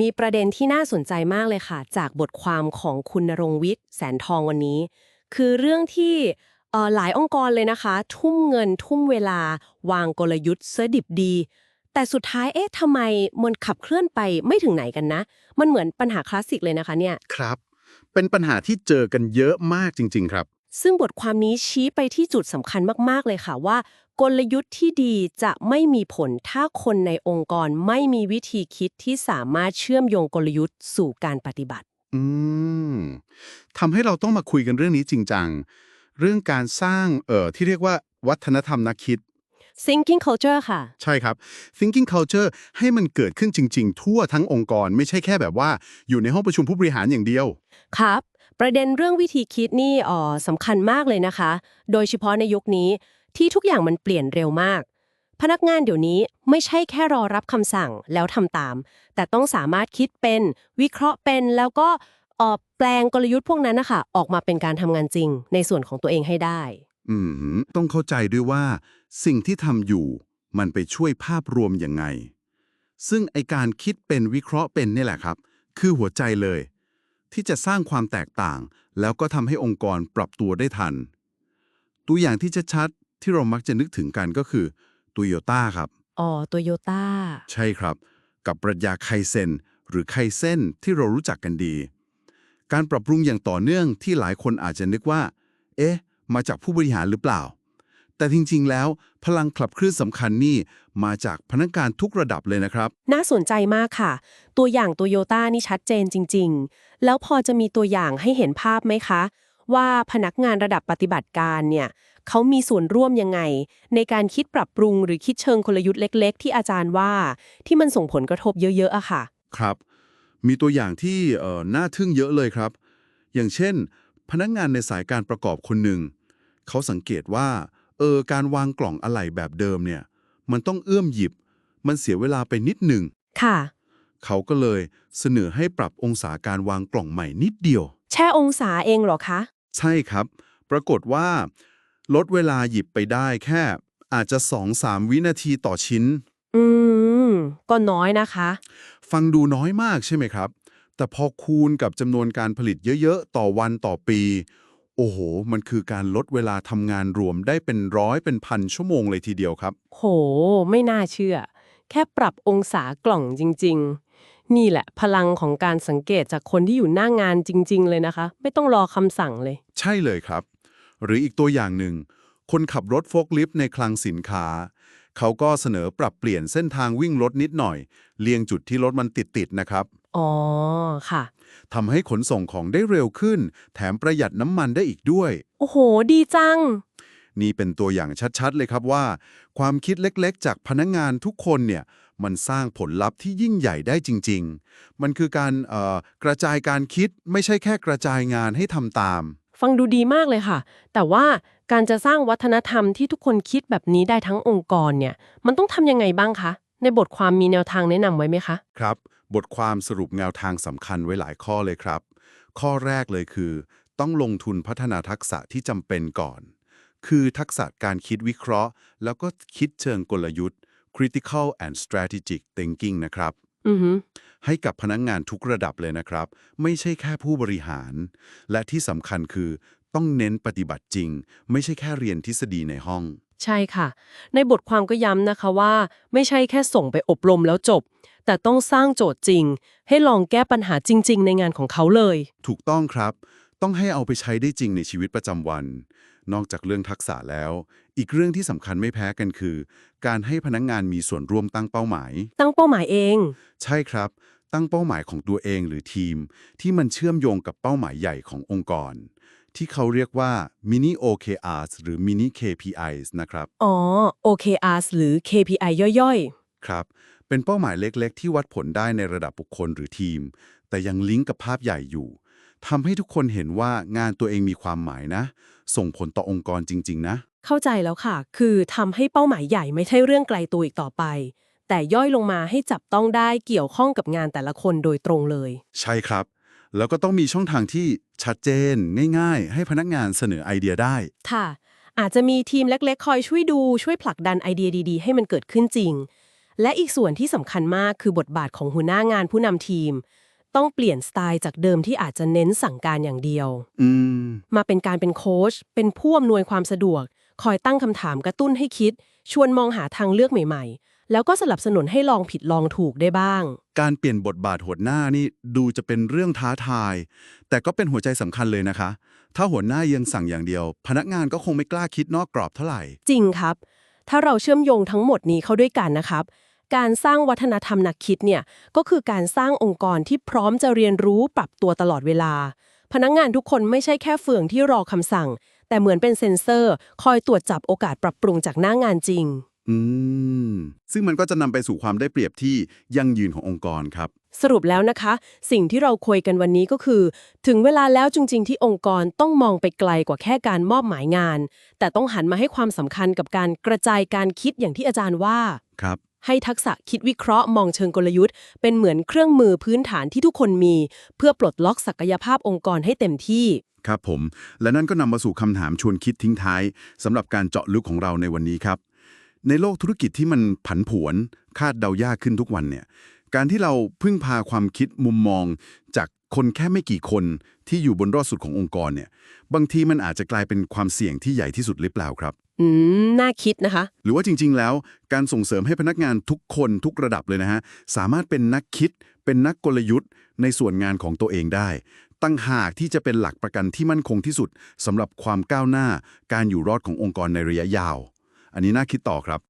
มีประเด็นที่น่าสนใจมากเลยค่ะ จากบทความของคุณณรงค์วิทย์แสนทองวันนี้ คือเรื่องที่เอ่อหลายองค์กรเลยนะคะ ทุ่มเงินทุ่มเวลา วางกลยุทธ์เสอดิบดี แต่สุดท้ายเอ๊ะทำไมมันขับเคลื่อนไปไม่ถึงไหนกันนะ มันเหมือนปัญหาคลาสสิกเลยนะคะเนี่ยครับ เป็นปัญหาที่เจอกันเยอะมากจริง ๆ ครับ ซึ่งบทความนี้ชี้ไปที่จุดสำคัญมากๆเลยค่ะว่า กลยุทธ์ที่ดีจะไม่มีผลถ้าคนในองค์กรไม่มีวิธีคิดที่สามารถเชื่อมโยงกลยุทธ์สู่การปฏิบัติ อืมทำให้เราต้องมาคุยกันเรื่องนี้จริงจัง เรื่องการสร้างเอ่อที่เรียกว่าวัฒนธรรมนักคิด thinking culture ค่ะ ใช่ครับ thinking culture ให้มันเกิดขึ้นจริง ๆ ทั่วทั้งองค์กร ไม่ใช่แค่แบบว่าอยู่ในห้องประชุมผู้บริหารอย่างเดียว ครับ ประเด็นเรื่องวิธีคิดนี่อ๋อสำคัญมากเลยนะคะ โดยเฉพาะในยุคนี้ ที่ทุกอย่างมันเปลี่ยนเร็วมาก พนักงานเดี๋ยวนี้ไม่ใช่แค่รอรับคำสั่งแล้วทำตาม แต่ต้องสามารถคิดเป็น วิเคราะห์เป็นแล้วก็เอ่อแปลงกลยุทธ์พวกนั้นนะคะออกมาเป็นการทำงานจริง ในส่วนของตัวเองให้ได้ อืมต้องเข้าใจด้วยว่า สิ่งที่ทำอยู่ มันไปช่วยภาพรวมยังไง ซึ่งไอการคิดเป็นวิเคราะห์เป็นนี่แหละครับ คือหัวใจเลย ที่จะสร้างความแตกต่าง แล้วก็ทำให้องค์กรปรับตัวได้ทัน ตัวอย่างที่ชัด ที่เรามักจะนึกถึงกันก็คือโตโยต้าครับ อ๋อโตโยต้า ใช่ครับ กับปรัชญาไคเซนหรือไคเซนที่เรารู้จักกันดี การปรับปรุงอย่างต่อเนื่องที่หลายคนอาจจะนึกว่า เอ๊ะ มาจากผู้บริหารหรือเปล่า แต่จริง ๆ แล้ว พลังขับเคลื่อนสำคัญนี่มาจากพนักงานทุกระดับเลยนะครับ น่าสนใจมากค่ะ ตัวอย่างโตโยต้านี่ชัดเจนจริง ๆ แล้วพอจะมีตัวอย่างให้เห็นภาพไหมคะ ว่าพนักงานระดับปฏิบัติการเนี่ย เขามีส่วนร่วมยังไง ในการคิดปรับปรุงหรือคิดเชิงกลยุทธ์เล็ก ๆ ที่อาจารย์ว่า ที่มันส่งผลกระทบเยอะๆอะค่ะ ครับ มีตัวอย่างที่เอ่อน่าทึ่งเยอะเลยครับ อย่างเช่น พนักงานในสายการประกอบคนหนึ่งเขาสังเกตว่าเออการวางกล่องอะไหล่แบบเดิมเนี่ย มันต้องเอื้อมหยิบ มันเสียเวลาไปนิดหนึ่งค่ะ เขาก็เลยเสนอให้ปรับองศาการวางกล่องใหม่นิดเดียว แช่องศาเองเหรอคะ ใช่ครับ ปรากฏว่า ลดเวลาหยิบไปได้แค่ อาจจะ 2-3 วินาทีต่อชิ้น อืม ก็น้อยนะคะ ฟังดูน้อยมากใช่ไหมครับ แต่พอคูณกับจำนวนการผลิตเยอะๆ ต่อวันต่อปี โอ้โห มันคือการลดเวลาทำงานรวมได้เป็นร้อยเป็นพันชั่วโมงเลยทีเดียวครับ โห ไม่น่าเชื่อ แค่ปรับองศากล่องจริง ๆ นี่แหละพลังของการสังเกตจากคนที่อยู่หน้างานจริง ๆ เลยนะคะ ไม่ต้องรอคำสั่งเลย ใช่เลยครับ หรืออีกตัวอย่างหนึ่ง คนขับรถโฟล์คลิฟต์ในคลังสินค้า เขาก็เสนอปรับเปลี่ยนเส้นทางวิ่งรถนิดหน่อย เลี่ยงจุดที่รถมันติดๆนะครับ อ๋อ ค่ะ ทำให้ขนส่งของได้เร็วขึ้น แถมประหยัดน้ำมันได้อีกด้วย โอ้โห ดีจัง นี่เป็นตัวอย่างชัดๆเลยครับว่า ความคิดเล็กๆ จากพนักงานทุกคนเนี่ยมันสร้างผลลัพธ์ที่ยิ่งใหญ่ได้จริง ๆ มันคือการเอ่อกระจายการคิดไม่ใช่แค่กระจายงานให้ทำตาม ฟังดูดีมากเลยค่ะ แต่ว่าการจะสร้างวัฒนธรรมที่ทุกคนคิดแบบนี้ได้ทั้งองค์กรเนี่ย มันต้องทำยังไงบ้างคะ ในบทความมีแนวทางแนะนำไว้ไหมคะ ครับ บทความสรุปแนวทางสำคัญไว้หลายข้อเลยครับ ข้อแรกเลยคือ ต้องลงทุนพัฒนาทักษะที่จำเป็นก่อน คือทักษะการคิดวิเคราะห์ แล้วก็คิดเชิงกลยุทธ์ critical and strategic thinking นะครับ ให้กับพนักงงานทุกระดับเลยนะครับ ไม่ใช่แค่ผู้บริหาร และที่สำคัญคือต้องเน้นปฏิบัติจริง ไม่ใช่แค่เรียนทฤษฎีในห้อง ใช่ค่ะ ในบทความก็ย้ำนะคะว่า ไม่ใช่แค่ส่งไปอบรมแล้วจบ แต่ต้องสร้างโจทย์จริง ให้ลองแก้ปัญหาจริง ๆ ในงานของเขาเลย ถูกต้องครับ ต้องให้เอาไปใช้ได้จริงในชีวิตประจำวัน นอกจากเรื่องทักษะแล้ว อีกเรื่องที่สำคัญไม่แพ้กันคือ การให้พนักงงานมีส่วนร่วมตั้งเป้าหมาย ตั้งเป้าหมายเอง ใช่ครับ ตั้งเป้าหมายของตัวเองหรือทีม ที่มันเชื่อมโยงกับเป้าหมายใหญ่ขององค์กร ที่เขาเรียกว่า mini OKRs หรือ mini KPIs นะครับ อ๋อ OKRs หรือ KPI ย่อยครับ เป็นเป้าหมายเล็กๆ ที่วัดผลได้ในระดับบุคคลหรือทีม แต่ยังลิงก์กับภาพใหญ่อยู่ ทำให้ทุกคนเห็นว่างานตัวเองมีความหมายนะ ส่งผลต่อองค์กรจริง ๆ นะๆเข้าใจแล้วค่ะ คือทำให้เป้าหมายใหญ่ไม่ใช่เรื่องไกลตัวอีกต่อไป แต่ย่อยลงมาให้จับต้องได้เกี่ยวข้องกับงานแต่ละคนโดยตรงเลย ใช่ครับ แล้วก็ต้องมีช่องทางที่ชัดเจน ง่าย ๆ ให้พนักงานเสนอไอเดียได้ ค่ะ อาจจะมีทีมเล็กๆ คอยช่วยดูช่วยผลักดันไอเดียดีๆ ให้มันเกิดขึ้นจริง และอีกส่วนที่สำคัญมากคือบทบาทของหัวหน้างานผู้นำทีม ต้องเปลี่ยนสไตล์จากเดิมที่อาจจะเน้นสั่งการอย่างเดียว อืม มาเป็นการเป็นโค้ชเป็นผู้อำนวยความสะดวก คอยตั้งคำถามกระตุ้นให้คิด ชวนมองหาทางเลือกใหม่ๆ แล้วก็สลับสนุนให้ลองผิดลองถูกได้บ้าง การเปลี่ยนบทบาทหัวหน้านี่ดูจะเป็นเรื่องท้าทาย แต่ก็เป็นหัวใจสำคัญเลยนะคะ ถ้าหัวหน้ายังสั่งอย่างเดียว พนักงานก็คงไม่กล้าคิดนอกกรอบเท่าไหร่ จริงครับ ถ้าเราเชื่อมโยงทั้งหมดนี้เข้าด้วยกันนะครับ การสร้างวัฒนธรรมนักคิดเนี่ยก็คือการสร้างองค์กรที่พร้อมจะเรียนรู้ปรับตัวตลอดเวลา พนักงานทุกคนไม่ใช่แค่เฟืองที่รอคำสั่ง แต่เหมือนเป็นเซ็นเซอร์ คอยตรวจจับโอกาสปรับปรุงจากหน้างานจริง อืม ซึ่งมันก็จะนำไปสู่ความได้เปรียบที่ยั่งยืนขององค์กรครับ สรุปแล้วนะคะ สิ่งที่เราคุยกันวันนี้ก็คือ ถึงเวลาแล้วจริง ๆ ที่องค์กรต้องมองไปไกลกว่าแค่การมอบหมายงาน แต่ต้องหันมาให้ความสำคัญกับการกระจายการคิดอย่างที่อาจารย์ว่า ครับ ให้ทักษะคิดวิเคราะห์มองเชิงกลยุทธ์ เป็นเหมือนเครื่องมือพื้นฐานที่ทุกคนมี เพื่อปลดล็อกศักยภาพองค์กรให้เต็มที่ ครับผม และนั่นก็นำมาสู่คำถามชวนคิดทิ้งท้ายสำหรับการเจาะลึกของเราในวันนี้ครับ ในโลกธุรกิจที่มันผันผวน คาดเดายากขึ้นทุกวันเนี่ยการที่เราพึ่งพาความคิดมุมมองจาก คนแค่ไม่กี่คนที่อยู่บนรอดสุดขององค์กรเนี่ย บางทีมันอาจจะกลายเป็นความเสี่ยงที่ใหญ่ที่สุดหรือเปล่าครับ อืม น่าคิดนะคะ หรือว่าจริง ๆ แล้ว การส่งเสริมให้พนักงานทุกคนทุกระดับเลยนะฮะ สามารถเป็นนักคิด เป็นนักกลยุทธ์ ในส่วนงานของตัวเองได้ ตั้งหากที่จะเป็นหลักประกันที่มั่นคงที่สุดสำหรับความก้าวหน้า การอยู่รอดขององค์กรในระยะยาว อันนี้น่าคิดต่อครับ